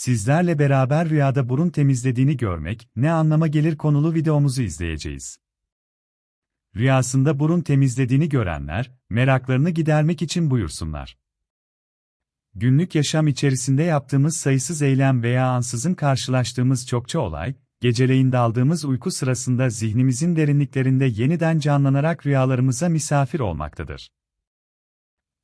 sizlerle beraber rüyada burun temizlediğini görmek ne anlama gelir konulu videomuzu izleyeceğiz. Rüyasında burun temizlediğini görenler, meraklarını gidermek için buyursunlar. Günlük yaşam içerisinde yaptığımız sayısız eylem veya ansızın karşılaştığımız çokça olay, geceleyin daldığımız uyku sırasında zihnimizin derinliklerinde yeniden canlanarak rüyalarımıza misafir olmaktadır.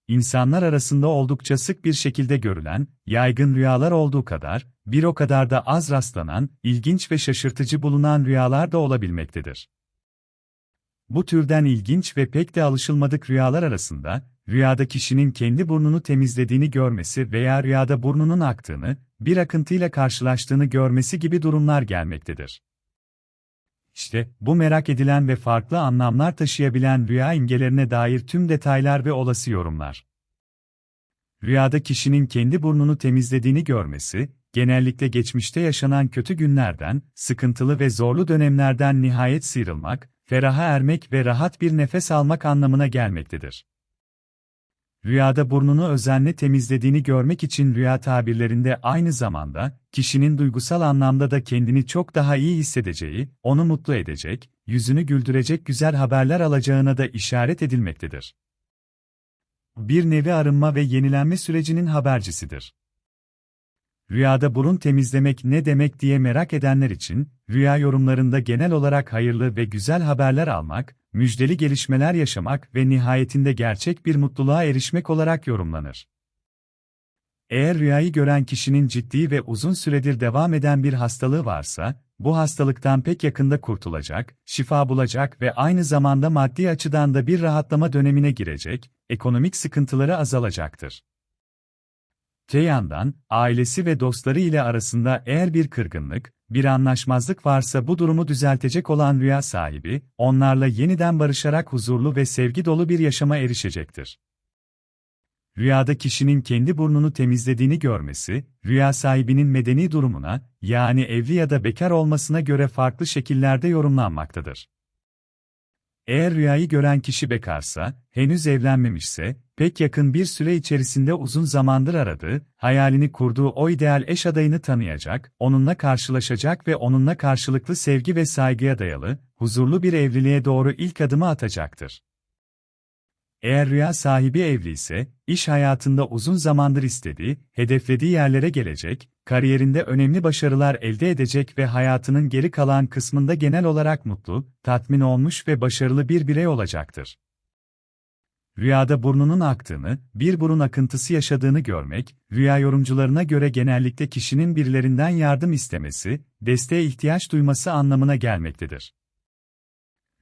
İnsanlar arasında oldukça sık bir şekilde görülen, yaygın rüyalar olduğu kadar, bir o kadar da az rastlanan, ilginç ve şaşırtıcı bulunan rüyalar da olabilmektedir. Bu türden ilginç ve pek de alışılmadık rüyalar arasında, rüyada kişinin kendi burnunu temizlediğini görmesi veya rüyada burnunun aktığını, bir akıntıyla karşılaştığını görmesi gibi durumlar gelmektedir. İşte, bu merak edilen ve farklı anlamlar taşıyabilen rüya imgelerine dair tüm detaylar ve olası yorumlar. Rüyada kişinin kendi burnunu temizlediğini görmesi, genellikle geçmişte yaşanan kötü günlerden, sıkıntılı ve zorlu dönemlerden nihayet sıyrılmak, feraha ermek ve rahat bir nefes almak anlamına gelmektedir. Rüyada burnunu özenle temizlediğini görmek için rüya tabirlerinde aynı zamanda, kişinin duygusal anlamda da kendini çok daha iyi hissedeceği, onu mutlu edecek, yüzünü güldürecek güzel haberler alacağına da işaret edilmektedir. Bir nevi arınma ve yenilenme sürecinin habercisidir. Rüyada burun temizlemek ne demek diye merak edenler için, rüya yorumlarında genel olarak hayırlı ve güzel haberler almak, müjdeli gelişmeler yaşamak ve nihayetinde gerçek bir mutluluğa erişmek olarak yorumlanır. Eğer rüyayı gören kişinin ciddi ve uzun süredir devam eden bir hastalığı varsa, bu hastalıktan pek yakında kurtulacak, şifa bulacak ve aynı zamanda maddi açıdan da bir rahatlama dönemine girecek, ekonomik sıkıntıları azalacaktır. Te yandan, ailesi ve dostları ile arasında eğer bir kırgınlık, bir anlaşmazlık varsa bu durumu düzeltecek olan rüya sahibi, onlarla yeniden barışarak huzurlu ve sevgi dolu bir yaşama erişecektir. Rüyada kişinin kendi burnunu temizlediğini görmesi, rüya sahibinin medeni durumuna, yani evli ya da bekar olmasına göre farklı şekillerde yorumlanmaktadır. Eğer rüyayı gören kişi bekarsa, henüz evlenmemişse, pek yakın bir süre içerisinde uzun zamandır aradığı, hayalini kurduğu o ideal eş adayını tanıyacak, onunla karşılaşacak ve onunla karşılıklı sevgi ve saygıya dayalı, huzurlu bir evliliğe doğru ilk adımı atacaktır. Eğer rüya sahibi evli ise, iş hayatında uzun zamandır istediği, hedeflediği yerlere gelecek, kariyerinde önemli başarılar elde edecek ve hayatının geri kalan kısmında genel olarak mutlu, tatmin olmuş ve başarılı bir birey olacaktır. Rüyada burnunun aktığını, bir burun akıntısı yaşadığını görmek, rüya yorumcularına göre genellikle kişinin birilerinden yardım istemesi, desteğe ihtiyaç duyması anlamına gelmektedir.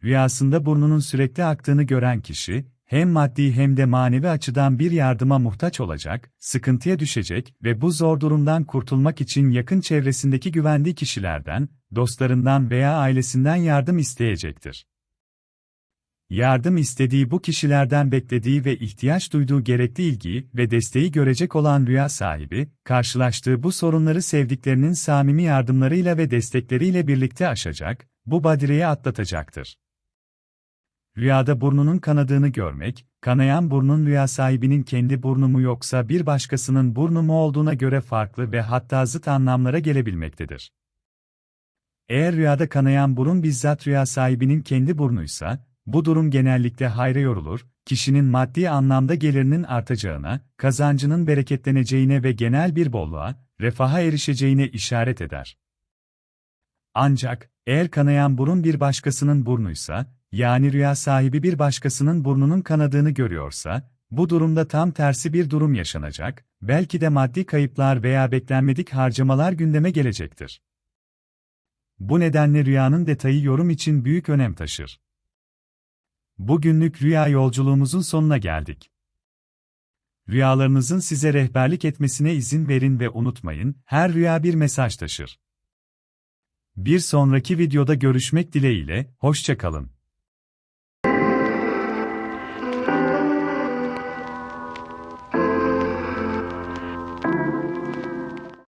Rüyasında burnunun sürekli aktığını gören kişi, hem maddi hem de manevi açıdan bir yardıma muhtaç olacak, sıkıntıya düşecek ve bu zor durumdan kurtulmak için yakın çevresindeki güvendiği kişilerden, dostlarından veya ailesinden yardım isteyecektir. Yardım istediği bu kişilerden beklediği ve ihtiyaç duyduğu gerekli ilgiyi ve desteği görecek olan rüya sahibi, karşılaştığı bu sorunları sevdiklerinin samimi yardımlarıyla ve destekleriyle birlikte aşacak, bu badireyi atlatacaktır. Rüyada burnunun kanadığını görmek, kanayan burnun rüya sahibinin kendi burnu mu yoksa bir başkasının burnu mu olduğuna göre farklı ve hatta zıt anlamlara gelebilmektedir. Eğer rüyada kanayan burun bizzat rüya sahibinin kendi burnuysa, bu durum genellikle hayra yorulur, kişinin maddi anlamda gelirinin artacağına, kazancının bereketleneceğine ve genel bir bolluğa, refaha erişeceğine işaret eder. Ancak, eğer kanayan burun bir başkasının burnuysa, yani rüya sahibi bir başkasının burnunun kanadığını görüyorsa, bu durumda tam tersi bir durum yaşanacak, belki de maddi kayıplar veya beklenmedik harcamalar gündeme gelecektir. Bu nedenle rüyanın detayı yorum için büyük önem taşır. Bugünlük rüya yolculuğumuzun sonuna geldik. Rüyalarınızın size rehberlik etmesine izin verin ve unutmayın, her rüya bir mesaj taşır. Bir sonraki videoda görüşmek dileğiyle, hoşçakalın.